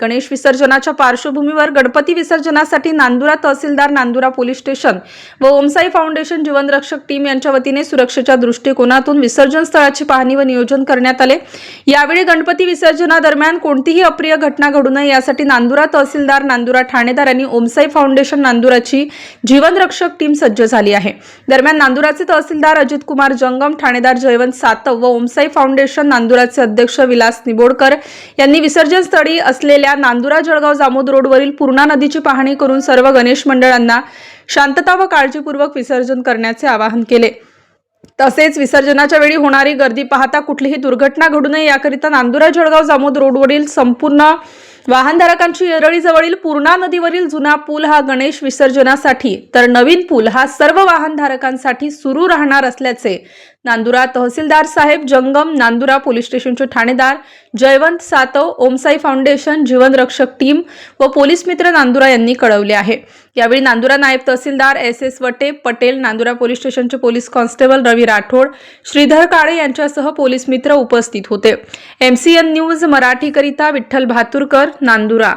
Ganesh विसर्जनाच्या पार्श्वभूमीवर गणपती विसर्जनासाठी नांदुरा तहसीलदार नांदुरा पोलीस स्टेशन व ओमसाई फाउंडेशन जीवनरक्षक टीम यांच्या वतीने सुरक्षेच्या दृष्टिकोनातून विसर्जन स्थळाची पाहणी व नियोजन करण्यात आले. यावेळी गणपती विसर्जनादरम्यान कोणतीही अप्रिय घटना घडू नये यासाठी नांदुरा तहसीलदार नांदुरा ठाणेदार आणि ओमसाई फाउंडेशन नांदुराची जीवनरक्षक टीम सज्ज झाली आहे. दरम्यान नांदुराचे तहसीलदार अजित कुमार जंगम ठाणेदार जयवंत सातव व ओमसाई फाउंडेशन नांदुराचे अध्यक्ष विलास निबोडकर यांनी विसर्जन स्थळी असलेल्या नांदुरा जळगाव जामोद रोडवरील पूर्णा नदीची पाहणी करून सर्व गणेश मंडळांना शांतता व काळजीपूर्वक विसर्जन करण्याचे आवाहन केले. तसेच विसर्जनाच्या वेळी होणारी गर्दी पाहता कुठलीही दुर्घटना घडू नये याकरिता नांदुरा जळगाव जामोद रोडवरील संपूर्ण वाहनधारकांची येरळीजवळील पूर्णा नदीवरील जुना पूल हा गणेश विसर्जनासाठी तर नवीन पूल हा सर्व वाहनधारकांसाठी सुरू राहणार असल्याचे नांदुरा तहसीलदार साहेब जंगम नांदुरा पोलीस स्टेशनचे ठाणेदार जयवंत सातव ओमसाई फाउंडेशन जीवनरक्षक टीम व पोलीस मित्र नांदुरा यांनी कळवले आहे. यावेळी नांदुरा नायब तहसीलदार S S Wate Patel Nandura police स्टेशनचे पोलीस कॉन्स्टेबल रवी राठोड श्रीधर काळे यांच्यासह पोलीस मित्र उपस्थित होते. एमसीएन न्यूज मराठीकरिता विठ्ठल भातुरकर नांदुरा.